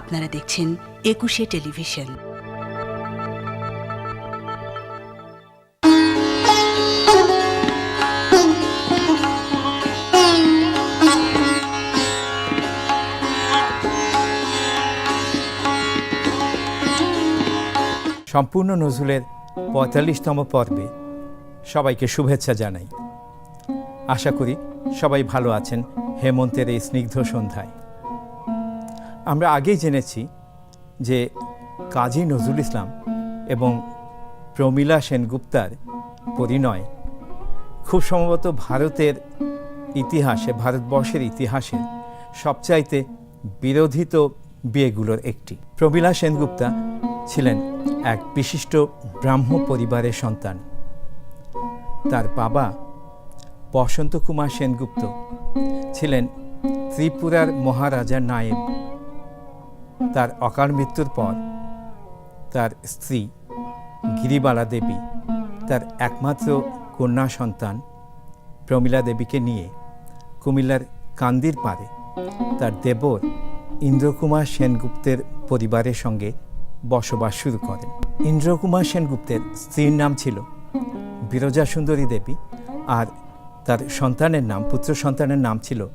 আপনারা দেখছেন একুশে টেলিভিশন। সম্পূর্ণ নজরুলের পঁয়তাল্লিশতম পর্বে সবাইকে শুভেচ্ছা জানাই। আশা করি সবাই ভালো আছেন। হেমন্তের এই স্নিগ্ধ সন্ধ্যায়। আমরা আগেই জেনেছি যে কাজী নজরুল ইসলাম এবং প্রমীলা সেনগুপ্তার পরিণয় খুব সম্ভবত ভারতের ইতিহাসে, ভারতবর্ষের ইতিহাসে সবচাইতে বিরোধিত বিয়েগুলোর একটি। প্রমীলা সেনগুপ্তা ছিলেন এক বিশিষ্ট ব্রাহ্ম পরিবারের সন্তান। তার বাবা বসন্ত কুমার সেনগুপ্ত ছিলেন ত্রিপুরার মহারাজা নায়েব তার অকাল মৃত্যুর পর তার স্ত্রী গিরিবালা দেবী, তার একমাত্র কন্যা সন্তান প্রমীলা দেবীকে নিয়ে কুমিল্লার কান্দির পারে তার দেবর ইন্দ্রকুমার সেনগুপ্তের পরিবারের সঙ্গে বসবাস শুরু করেন। ইন্দ্রকুমার সেনগুপ্তের স্ত্রীর নাম ছিল বিরজা সুন্দরী দেবী আর তার সন্তানের নাম, পুত্র সন্তানের নাম ছিল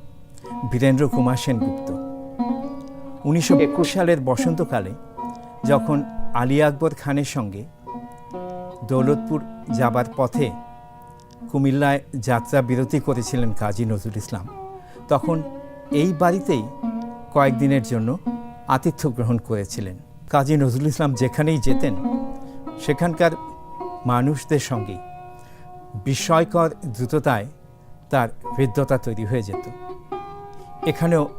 বীরেন্দ্র কুমার সেনগুপ্ত। উনিশশো একুশ সালের বসন্তকালে যখন আলী আকবর খানের সঙ্গে দৌলতপুর যাবার পথে কুমিল্লায় যাত্রা বিরতি করেছিলেন কাজী নজরুল ইসলাম, তখন এই বাড়িতেই কয়েকদিনের জন্য আতিথ্য গ্রহণ করেছিলেন। কাজী নজরুল ইসলাম যেখানেই যেতেন, সেখানকার মানুষদের সঙ্গে বিস্ময়কর দ্রুততায় তার হৃদ্যতা তৈরি হয়ে যেত। এখানেও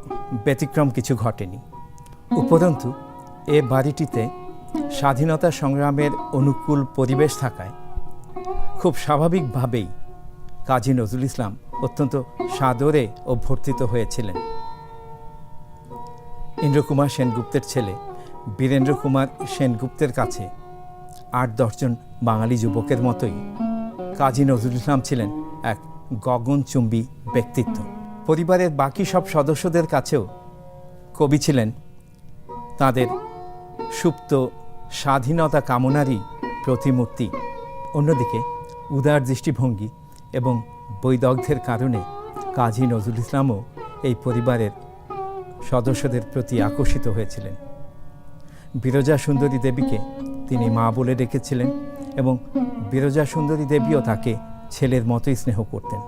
ব্যতিক্রম কিছু ঘটেনি। উপরন্তু, এ বাড়িটিতে স্বাধীনতা সংগ্রামের অনুকূল পরিবেশ থাকায় খুব স্বাভাবিকভাবেই কাজী নজরুল ইসলাম অত্যন্ত সাদরে অভ্যর্থিত হয়েছিলেন। ইন্দ্রকুমার সেনগুপ্তের ছেলে বীরেন্দ্র কুমার সেনগুপ্তের কাছে আট দশজন বাঙালি যুবকের মতোই কাজী নজরুল ইসলাম ছিলেন এক গগনচুম্বী ব্যক্তিত্ব। পরিবারের বাকি সব সদস্যদের কাছেও কবি ছিলেন তাদের সুপ্ত স্বাধীনতা কামনারই প্রতিমূর্তি। অন্যদিকে, উদার দৃষ্টিভঙ্গি এবং বৈদগ্ধের কারণে কাজী নজরুল ইসলামও এই পরিবারের সদস্যদের প্রতি আকর্ষিত হয়েছিলেন। বিরজা সুন্দরী দেবীকে তিনি মা বলে ডেকেছিলেন এবং বিরজা সুন্দরী দেবীও তাকে ছেলের মতোই স্নেহ করতেন।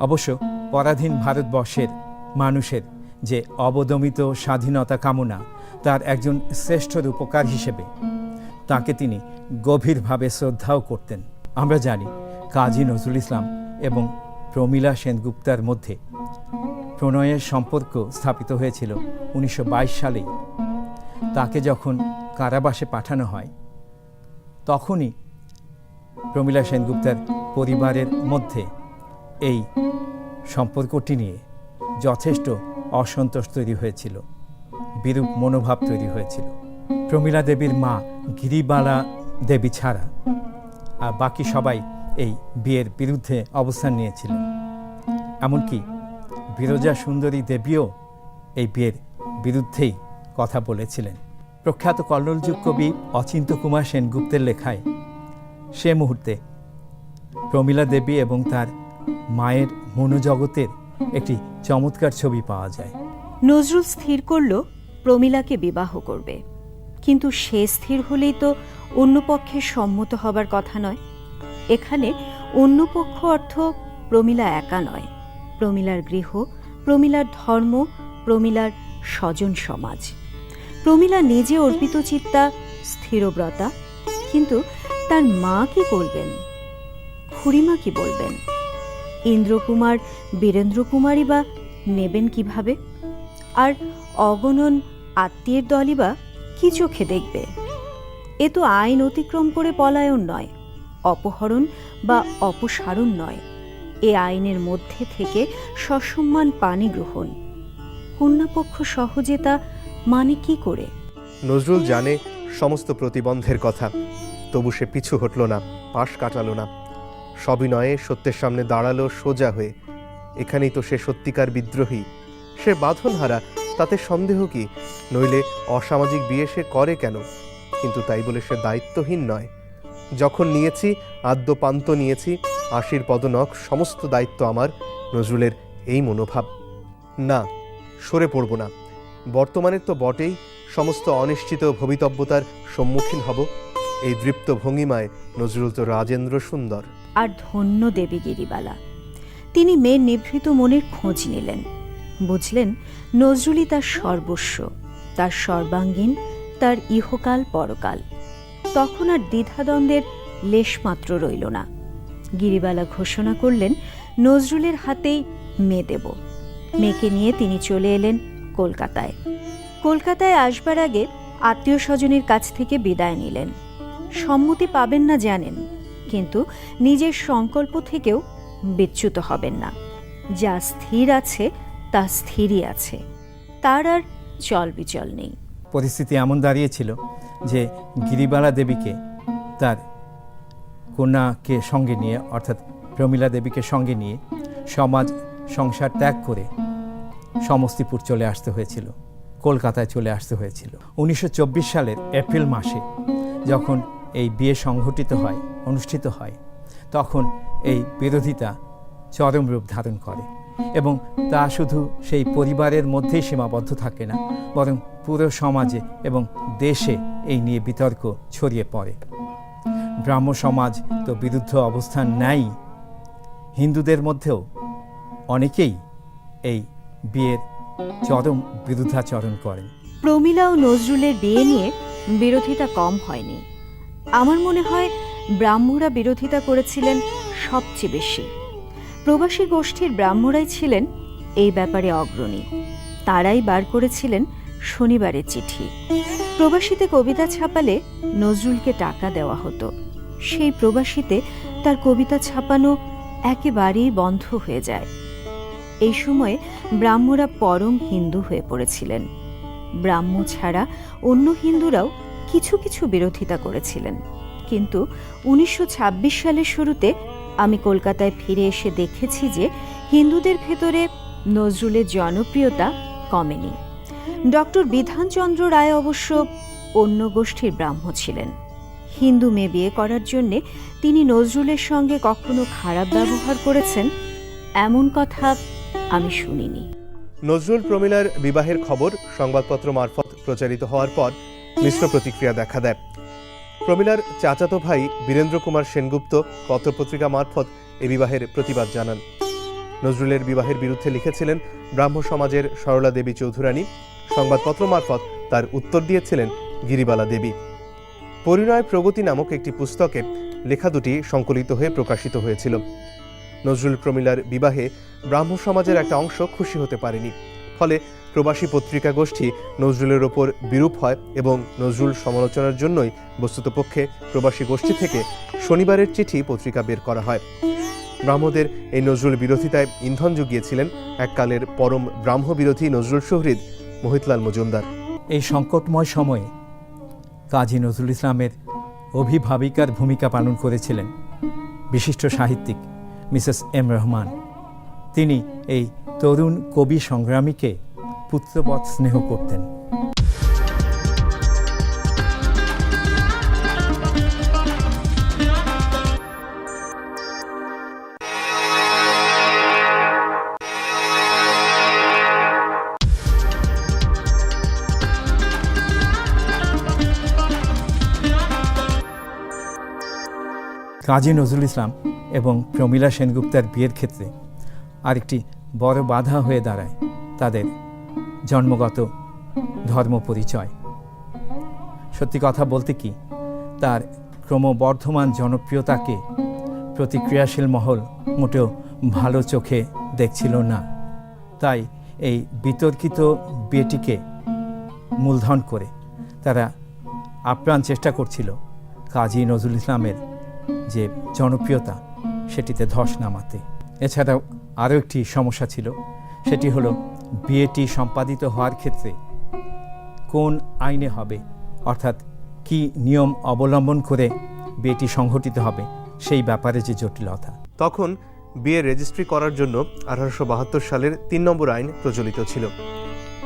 অবশ্য পরাধীন ভারতবর্ষের মানুষের যে অবদমিত স্বাধীনতা কামনা তার একজন শ্রেষ্ঠ রূপকার হিসেবে। তাকে তিনি গভীরভাবে শ্রদ্ধাও করতেন। আমরা জানি কাজী নজরুল ইসলাম এবং প্রমীলা সেনগুপ্তার মধ্যে প্রণয়ের সম্পর্ক স্থাপিত হয়েছিল উনিশশো সালেই। তাকে যখন কারাবাসে পাঠানো হয়, তখনই প্রমীলা সেনগুপ্তার পরিবারের মধ্যে এই সম্পর্কটি নিয়ে যথেষ্ট অসন্তোষ তৈরি হয়েছিল, বিরূপ মনোভাব তৈরি হয়েছিল। প্রমীলা দেবীর মা গিরিবালা দেবী ছাড়া, আর বাকি সবাই এই বিয়ের বিরুদ্ধে অবস্থান নিয়েছিলেন। এমনকি বিরজা সুন্দরী দেবীও এই বিয়ের বিরুদ্ধেই কথা বলেছিলেন। প্রখ্যাত কল্লোলযুগ কবি অচিন্ত কুমার সেনগুপ্তের লেখায়, সে মুহূর্তে প্রমীলা দেবী এবং তার মায়ের মনোজগতের একটি চমৎকার ছবি পাওয়া যায়। নজরুল স্থির করল, প্রমীলাকে বিবাহ করবে। কিন্তু সে স্থির হলেই তো অন্য পক্ষের সম্মত হবার কথা নয়। এখানে অন্য পক্ষ অর্থ প্রমীলা একা নয়। প্রমীলার গৃহ, প্রমীলার ধর্ম, প্রমীলার স্বজন সমাজ। প্রমীলা নিজে অর্পিত চিত্তা, স্থিরব্রতা। কিন্তু তার মা কি করবেন? খুড়িমা কি বলবেন? ইন্দ্রকুমার বীরেন্দ্র কুমারই বা নেবেন কীভাবে? আর অগণন আত্মীয়ের দলই বা কি চোখে দেখবে? এ তো আইন অতিক্রম করে পলায়ন নয়, অপহরণ বা অপসারণ নয়। এ আইনের মধ্যে থেকে সসম্মান পানি গ্রহণ। কন্যাপক্ষ সহজে তা মানে কি করে? নজরুল জানে সমস্ত প্রতিবন্ধের কথা, তবু সে পিছু হটল না, পাশ কাটালো না। সবিনয়ে সত্যের সামনে দাঁড়াল সোজা হয়ে। এখানেই তো সে সত্যিকার বিদ্রোহী। সে বাঁধনহারা, তাতে সন্দেহ কি? নইলে অসামাজিক বিয়ে সে করে কেন? কিন্তু তাই বলে সে দায়িত্বহীন নয়। যখন নিয়েছি, আদ্যপান্ত নিয়েছি, আশির পদনখ সমস্ত দায়িত্ব আমার, নজরুলের এই মনোভাব। না, সরে পড়ব না। বর্তমানের তো বটেই সমস্ত অনিশ্চিত ভবিতব্যতার সম্মুখীন হব। এই দৃপ্ত ভঙ্গিমায় নজরুল তো রাজেন্দ্র সুন্দর। আর ধন্য দেবী গিরিবালা তিনি মেয়ের নিভৃত মনের খোঁজ নিলেন। বুঝলেন, নজরুলই তার সর্বস্ব, তার সর্বাঙ্গীন, তার ইহকাল পরকাল। তখন আর দ্বিধাদ্বন্দ্বের লেশমাত্র রইল না। গিরিবালা ঘোষণা করলেন, নজরুলের হাতেই মেয়ে দেব। মেয়েকে নিয়ে তিনি চলে এলেন কলকাতায়। কলকাতায় আসবার আগে আত্মীয় স্বজনের কাছ থেকে বিদায় নিলেন। সম্মতি পাবেন না জানেন। কিন্তু নিজের সংকল্প থেকেও বিচ্যুত হবেন না। যা স্থির আছে, তা স্থিরই আছে। তার আর চল বিচল নেই। পরিস্থিতি এমন দাঁড়িয়েছিল যে গিরিবালা দেবীকে তার কন্যাকে সঙ্গে নিয়ে, অর্থাৎ প্রমীলা দেবীকে সঙ্গে নিয়ে সমাজ সংসার ত্যাগ করে সমস্তিপুর চলে আসতে হয়েছিল, কলকাতায় চলে আসতে হয়েছিল। উনিশশো চব্বিশ সালের এপ্রিল মাসে যখন এই বিয়ে সংঘটিত হয়, অনুষ্ঠিত হয়, তখন এই বিরোধিতা চরম রূপ ধারণ করে এবং তা শুধু সেই পরিবারের মধ্যেই সীমাবদ্ধ থাকে না, বরং পুরো সমাজে এবং দেশে এই নিয়ে বিতর্ক ছড়িয়ে পড়ে। ব্রাহ্ম সমাজ তো বিরুদ্ধ অবস্থান নেয় হিন্দুদের মধ্যেও অনেকেই এই বিয়ের চরম বিরুদ্ধাচরণ করেন। প্রমীলা ও নজরুলের বিয়ে নিয়ে বিরোধিতা কম হয়নি। আমার মনে হয় ব্রাহ্মরা বিরোধিতা করেছিলেন সবচেয়ে বেশি। প্রবাসী গোষ্ঠীর ব্রাহ্মরাই ছিলেন এই ব্যাপারে অগ্রণী। তারাই বার করেছিলেন শনিবারের চিঠি। প্রবাসীতে কবিতা ছাপালে নজরুলকে টাকা দেওয়া হতো। সেই প্রবাসীতে তার কবিতা ছাপানো একেবারেই বন্ধ হয়ে যায়। এই সময়ে ব্রাহ্মরা পরম হিন্দু হয়ে পড়েছিলেন। ব্রাহ্ম ছাড়া অন্য হিন্দুরাও কিছু কিছু বিরোধিতা করেছিলেন। কিন্তু উনিশশো ছাব্বিশ সালের শুরুতে আমি কলকাতায় ফিরে এসে দেখেছি যে হিন্দুদের ভেতরে নজরুলের জনপ্রিয়তা কমেনি। ডক্টর বিধানচন্দ্র রায় অবশ্য অন্য গোষ্ঠীর ব্রাহ্ম ছিলেন। হিন্দু মেয়ে বিয়ে করার জন্যে তিনি নজরুলের সঙ্গে কখনো খারাপ ব্যবহার করেছেন, এমন কথা আমি শুনিনি। নজরুল প্রমীলার বিবাহের খবর সংবাদপত্র মারফত প্রচারিত হওয়ার পর মিশ্র প্রতিক্রিয়া দেখা দেয়। প্রমীলার চাচাতো ভাই বীরেন্দ্র কুমার সেনগুপ্ত পত্রপত্রিকা মারফত এ বিবাহের প্রতিবাদ জানান। নজরুলের বিবাহের বিরুদ্ধে লিখেছিলেন, ব্রাহ্ম সমাজের সরলা দেবী চৌধুরানী। সংবাদপত্র মারফত তার উত্তর দিয়েছিলেন গিরিবালা দেবী। পরিণয় প্রগতি নামক একটি পুস্তকে লেখা দুটি সংকলিত হয়ে প্রকাশিত হয়েছিল। নজরুল প্রমিলার বিবাহে ব্রাহ্ম সমাজের একটা অংশ খুশি হতে পারেনি। ফলে প্রবাসী পত্রিকা গোষ্ঠী নজরুলের ওপর বিরূপ হয় এবং নজরুল সমালোচনার জন্যই বস্তুতপক্ষে প্রবাসী গোষ্ঠী থেকে শনিবারের চিঠি পত্রিকা বের করা হয়। ব্রাহ্মদের এই নজরুল বিরোধিতায় ইন্ধন জুগিয়েছিলেন এককালের পরম ব্রাহ্ম বিরোধী নজরুল শহরিদ মোহিতলাল মজুমদার। এই সংকটময় সময়ে কাজী নজরুল ইসলামের অভিভাবিকার ভূমিকা পালন করেছিলেন বিশিষ্ট সাহিত্যিক মিসেস এম রহমান। তিনি এই তরুণ কবি সংগ্রামীকে পুত্রবৎ স্নেহ করতেন। কাজী নজরুল ইসলাম এবং প্রমীলা সেনগুপ্তার বিয়ের ক্ষেত্রে আরেকটি বড় বাধা হয়ে দাঁড়ায় তাদের জন্মগত ধর্ম পরিচয়। সত্যি কথা বলতে কি, তার ক্রমবর্ধমান জনপ্রিয়তাকে প্রতিক্রিয়াশীল মহল মোটেও ভালো চোখে দেখছিল না। তাই এই বিতর্কিত বিয়েটিকে মূলধন করে তারা আপ্রাণ চেষ্টা করছিল কাজী নজরুল ইসলামের যে জনপ্রিয়তা সেটিতে ধস নামাতে। এছাড়াও আরও একটি সমস্যা ছিল, সেটি হলো বিয়েটি সম্পাদিত হওয়ার ক্ষেত্রে কোন আইনে হবে? অর্থাৎ কি নিয়ম অবলম্বন করে বিয়েটি সংঘটিত হবে? সেই ব্যাপারে যে জটিলতা। তখন বিয়ে রেজিস্ট্রি করার জন্য আঠারোশো বাহাত্তর সালের তিন নম্বর আইন প্রচলিত ছিল।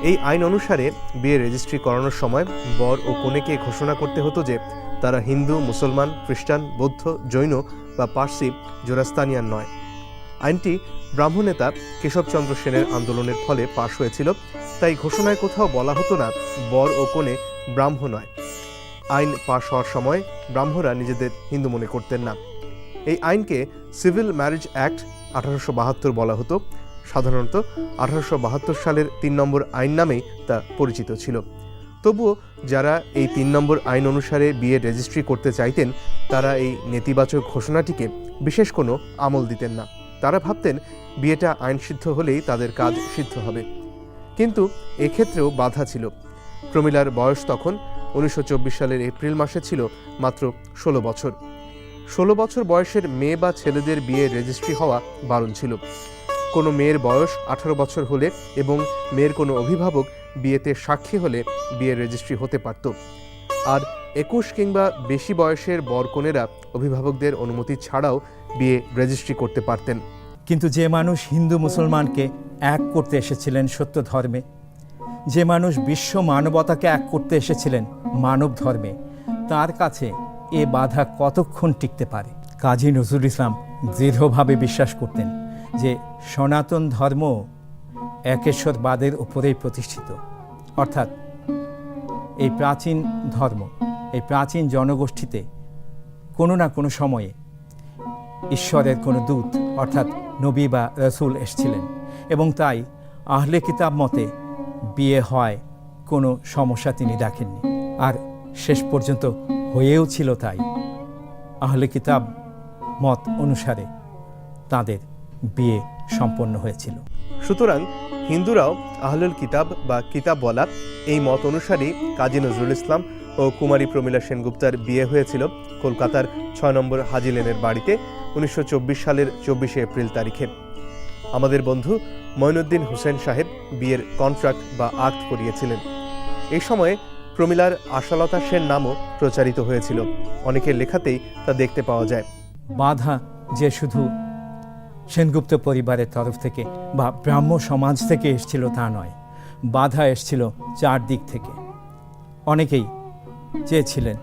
এই আইন অনুসারে বিয়ে রেজিস্ট্রি করানোর সময় বর ও কনেকে ঘোষণা করতে হতো যে, তারা হিন্দু, মুসলমান, খ্রিস্টান, বৌদ্ধ, জৈন বা পার্সি, জোরাস্তানিয়ান নয়। আইনটি ব্রাহ্মণ নেতা কেশবচন্দ্র সেনের আন্দোলনের ফলে পাশ হয়েছিল, তাই ঘোষণায় কোথাও বলা হতো না, বর ও কনে ব্রাহ্ম নয়। আইন পাশ হওয়ার সময় ব্রাহ্মরা নিজেদের হিন্দু মনে করতেন না। এই আইনকে সিভিল ম্যারেজ অ্যাক্ট আঠারোশো বাহাত্তর বলা হতো। সাধারণত আঠারোশো বাহাত্তর সালের তিন নম্বর আইন নামেই তা পরিচিত ছিল। তবুও যারা এই তিন নম্বর আইন অনুসারে বিয়ে রেজিস্ট্রি করতে চাইতেন, তারা এই নেতিবাচক ঘোষণাটিকে বিশেষ কোনো আমল দিতেন না। তারা ভাবতেন বিয়েটা আইন সিদ্ধ হলেই তাদের কাজ সিদ্ধ হবে। কিন্তু এক্ষেত্রেও বাধা ছিল। প্রমিলার বয়স তখন উনিশশো চব্বিশ সালের এপ্রিল মাসে ছিল মাত্র ষোলো বছর। ষোলো বছর বয়সের মেয়ে বা ছেলেদের বিয়ে রেজিস্ট্রি হওয়া বারণ ছিল। কোনো মেয়ের বয়স আঠারো বছর হলে এবং মেয়ের কোনো অভিভাবক বিয়েতে সাক্ষী হলে বিয়ের রেজিস্ট্রি হতে পারত। আর একুশ কিংবা বেশি বয়সের বরকনেরা অভিভাবকদের অনুমতি ছাড়াও বিয়ে রেজিস্ট্রি করতে পারতেন। কিন্তু যে মানুষ হিন্দু মুসলমানকে এক করতে এসেছিলেন সত্য ধর্মে, যে মানুষ বিশ্ব মানবতাকে এক করতে এসেছিলেন মানব ধর্মে, তার কাছে এ বাধা কতক্ষণ টিকতে পারে? কাজী নজরুল ইসলাম দৃঢ়ভাবে বিশ্বাস করতেন যে সনাতন ধর্ম একেশ্বরবাদের উপরেই প্রতিষ্ঠিত। অর্থাৎ এই প্রাচীন ধর্ম, এই প্রাচীন জনগোষ্ঠীতে কোনো না কোনো সময়ে ঈশ্বরের কোনো দূত, অর্থাৎ নবী বা রসুল এসছিলেন। এবং তাই আহলে কিতাব মতে বিয়ে হয় কোনো সমস্যা তিনি দেখেননি। আর শেষ পর্যন্ত হয়েও ছিল তাই। আহলে কিতাব মত অনুসারে তাদের বিয়ে সম্পন্ন হয়েছিল। সুতরাং হিন্দুরাও আহলুল কিতাব বা কিতাব বলা এই মত অনুসারেই কাজী নজরুল ইসলাম ও কুমারী প্রমীলা সেনগুপ্তার বিয়ে হয়েছিল কলকাতার ছয় নম্বর হাজি লেনের বাড়িতে উনিশশো চব্বিশ সালের চব্বিশে এপ্রিল তারিখে। আমাদের বন্ধু মঈনুদ্দিন হুসেন সাহেব বিয়ের কন্ট্রাক্ট বা আক্ট করিয়েছিলেন। এই সময়ে প্রমীলার আশালতা সেন নামও প্রচারিত হয়েছিল। অনেকের লেখাতেই তা দেখতে পাওয়া যায়। বাধা যে শুধু সেনগুপ্ত পরিবারের তরফ থেকে বা ব্রাহ্ম সমাজ থেকে এসছিল তা নয়, বাধা এসছিল চারদিক থেকে। অনেকেই চেয়েছিলেন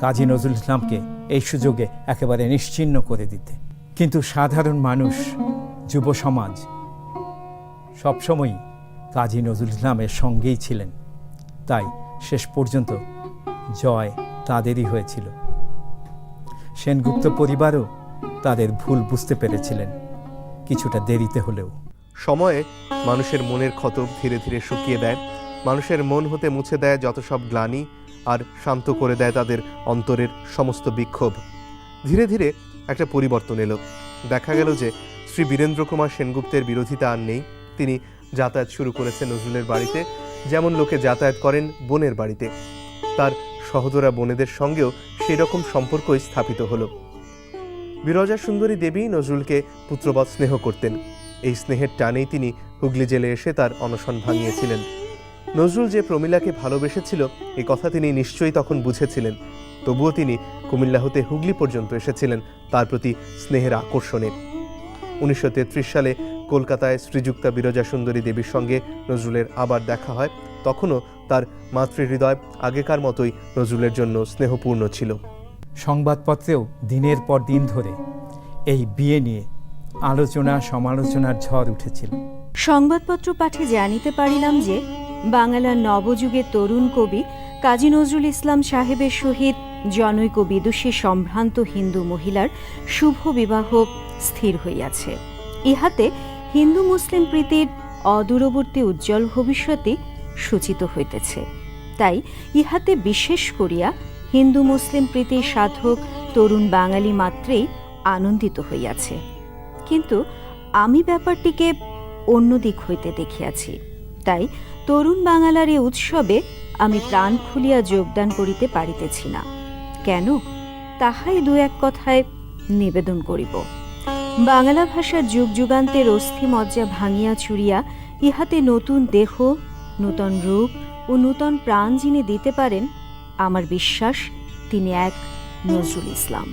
কাজী নজরুল ইসলামকে এই সুযোগে একেবারে নিশ্চিহ্ন করে দিতে। কিন্তু সাধারণ মানুষ, যুব সমাজ সবসময়ই কাজী নজরুল ইসলামের সঙ্গেই ছিলেন। তাই শেষ পর্যন্ত জয় তাদেরই হয়েছিল। সেনগুপ্ত পরিবারও তাদের ভুল বুঝতে পেরেছিলেন কিছুটা দেরিতে হলেও। সময়ে মানুষের মনের ক্ষত ধীরে ধীরে শুকিয়ে দেয়, মানুষের মন হতে মুছে দেয় যত সব গ্লানি আর শান্ত করে দেয় তাদের অন্তরের সমস্ত বিক্ষোভ। ধীরে ধীরে একটা পরিবর্তন এলো। দেখা গেল যে শ্রী বীরেন্দ্র কুমার সেনগুপ্তের বিরোধিতা আর নেই। তিনি যাতায়াত শুরু করেছেন নজরুলের বাড়িতে, যেমন লোকে যাতায়াত করেন বোনের বাড়িতে। তার সহদরা বোনেদের সঙ্গেও সেই রকম সম্পর্কই স্থাপিত হলো। বিরজা সুন্দরী দেবী নজরুলকে পুত্রবৎ স্নেহ করতেন। এই স্নেহের টানেই তিনি হুগলি জেলে এসে তার অনশন ভাঙিয়েছিলেন। নজরুল যে প্রমীলাকে ভালোবেসেছিল এ কথা তিনি নিশ্চয়ই তখন বুঝেছিলেন। তবুও তিনি কুমিল্লা হতে হুগলি পর্যন্ত এসেছিলেন তার প্রতি স্নেহের আকর্ষণে উনিশশো সালে কলকাতায় শ্রীযুক্তা বিরজা সুন্দরী দেবীর সঙ্গে নজরুলের আবার দেখা হয় তখনও তার মাতৃহৃদয় আগেকার মতোই নজরুলের জন্য স্নেহপূর্ণ ছিল। সংবাদপত্রেও দিনের পর দিন ধরে এই বিয়ে নিয়ে আলোচনা সমালোচনার ঝড় উঠেছিল। সংবাদপত্র পাঠে জানিতে পারিলাম যে বাংলার নবযুগের তরুণ কবি কাজী নজরুল ইসলাম সাহেবের সহিত জনৈক বিদুষী সম্ভ্রান্ত হিন্দু মহিলার শুভ বিবাহ স্থির হইয়াছে। ইহাতে হিন্দু মুসলিম প্রীতির অদূরবর্তী উজ্জ্বল ভবিষ্যতে সূচিত হইতেছে। তাই ইহাতে বিশেষ করিয়া হিন্দু মুসলিম প্রীতির সাধক তরুণ বাঙালি মাত্রেই আনন্দিত হইয়াছে। কিন্তু আমি ব্যাপারটিকে অন্য দিক হইতে দেখিয়াছি। তাই তরুণ বাঙালার এই উৎসবে আমি প্রাণ খুলিয়া যোগদান করিতে পারিতেছি না। কেন? তাহাই দু এক কথায় নিবেদন করিব। বাংলা ভাষার যুগ যুগান্তের অস্থি মজ্জা ভাঙিয়া চুরিয়া ইহাতে নতুন দেহ, নূতন রূপ ও নূতন প্রাণ যিনি দিতে পারেন, আমার বিশ্বাস তিনি এক নজরুল ইসলাম।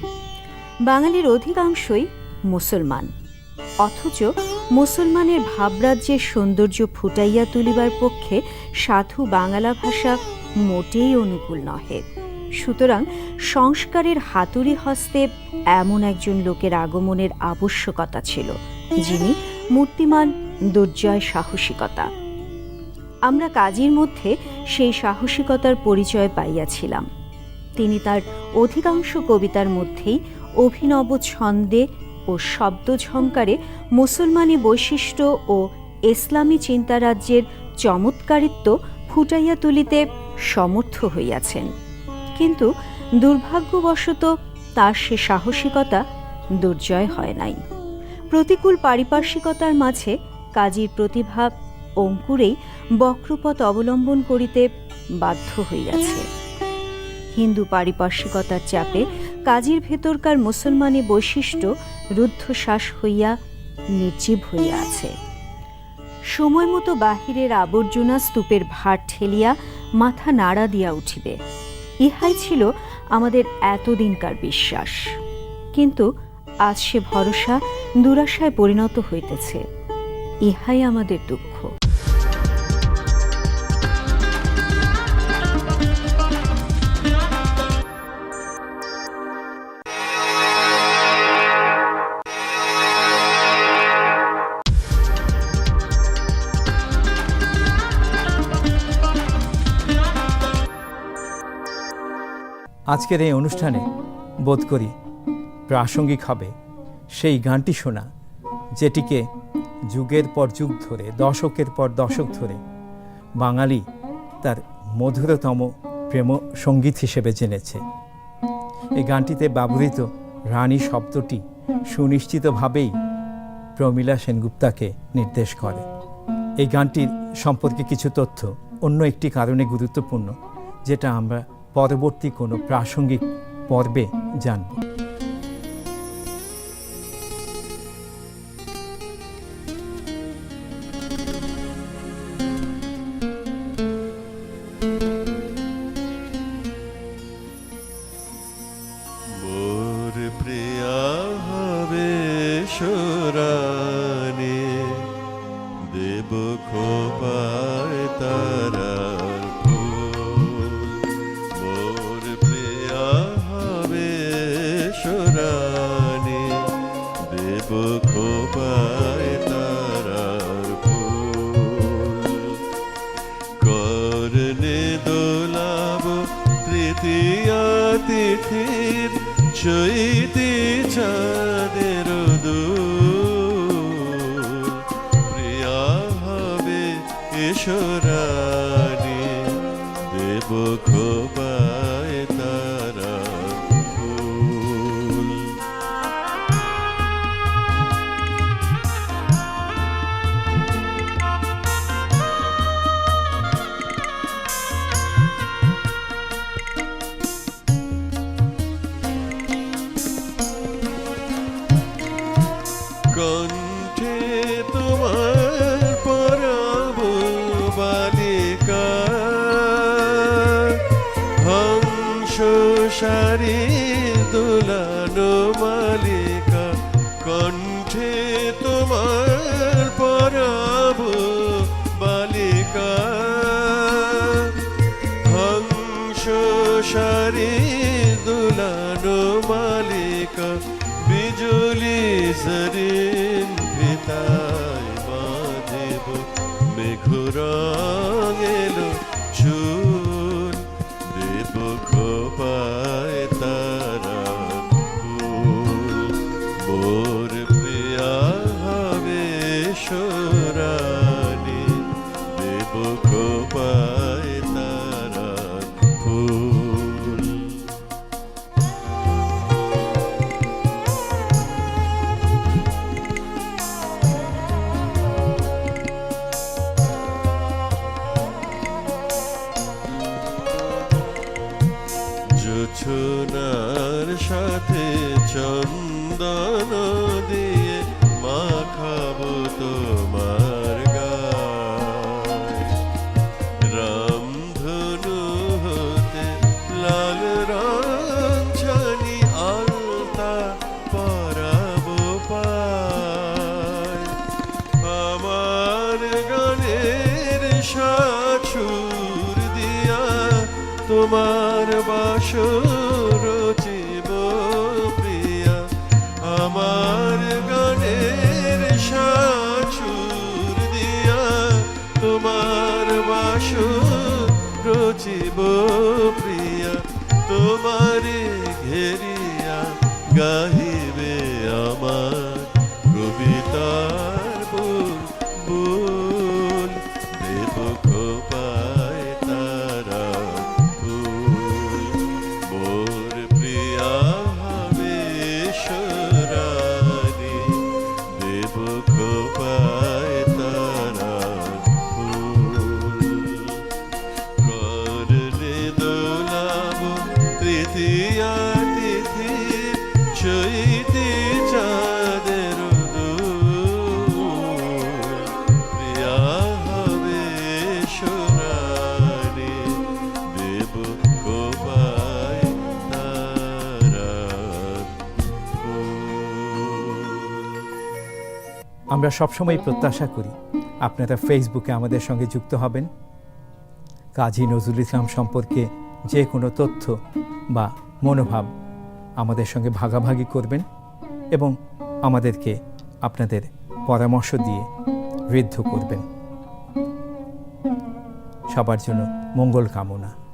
বাঙালির অধিকাংশই মুসলমান। অথচ মুসলমানের ভাবরাজ্যের সৌন্দর্য ফুটাইয়া তুলিবার পক্ষে সাধু বাংলা ভাষা মোটেই অনুকূল নহে। সুতরাং সংস্কারের হাতুড়ি হস্তে এমন একজন লোকের আগমনের আবশ্যকতা ছিল, যিনি মূর্তিমান, দুর্জয় সাহসিকতা। আমরা কাজের মধ্যে সেই সাহসিকতার পরিচয় পাইয়াছিলাম। তিনি তার অধিকাংশ কবিতার মধ্যেই অভিনব ছন্দে ও শব্দঝঙ্কারে মুসলমানি বৈশিষ্ট্য ও ইসলামী চিন্তারাজ্যের চমৎকারিত্ব ফুটাইয়া তুলিতে সমর্থ হইয়াছেন। কিন্তু দুর্ভাগ্যবশত তার সে সাহসিকতা দুর্জয় হয় নাই। প্রতিকূল পারিপার্শ্বিকতার মাঝে কাজীর প্রতিভা অঙ্কুরেই বক্রপথ অবলম্বন করিতে বাধ্য হইয়াছে। হিন্দু পারিপার্শ্বিকতার চাপে কাজীর ভেতরকার মুসলমানি বৈশিষ্ট্য রুদ্ধশ্বাস হইয়া নির্জীব হইয়া আছে সময় মতো বাহিরের আবর্জনা স্তূপের ভার ঠেলিয়া মাথা নাড়া দিয়া উঠিবে। ইহাই ছিল আমাদের এতদিনকার বিশ্বাস। কিন্তু আজ সে ভরসা দুরাশায় পরিণত হইতেছে। ইহাই আমাদের দুঃখ। আজকের এই অনুষ্ঠানে বোধ করি প্রাসঙ্গিক হবে সেই গানটি শোনা, যেটিকে যুগের পর যুগ ধরে, দশকের পর দশক ধরে বাঙালি তার মধুরতম প্রেম সংগীত হিসেবে জেনেছে। এই গানটিতে ব্যবহৃত রানী শব্দটি সুনিশ্চিতভাবেই প্রমীলা সেনগুপ্তাকে নির্দেশ করে। এই গানটির সম্পর্কে কিছু তথ্য অন্য একটি কারণে গুরুত্বপূর্ণ, যেটা আমরা পরবর্তী কোনো প্রাসঙ্গিক পর্বে জানব সুরানি দেব খোপায় তারার should Sari জোছনার সাথে চন্দন বাসর রচিব প্রিয়া তোমারে ঘেরিয়া গাহিবে আমরা সবসময় প্রত্যাশা করি আপনারা ফেসবুকে আমাদের সঙ্গে যুক্ত হবেন। কাজী নজরুল ইসলাম সম্পর্কে যে কোনো তথ্য বা মনোভাব আমাদের সঙ্গে ভাগাভাগি করবেন এবং আমাদেরকে আপনাদের পরামর্শ দিয়ে ঋদ্ধ করবেন। সবার জন্য মঙ্গল কামনা।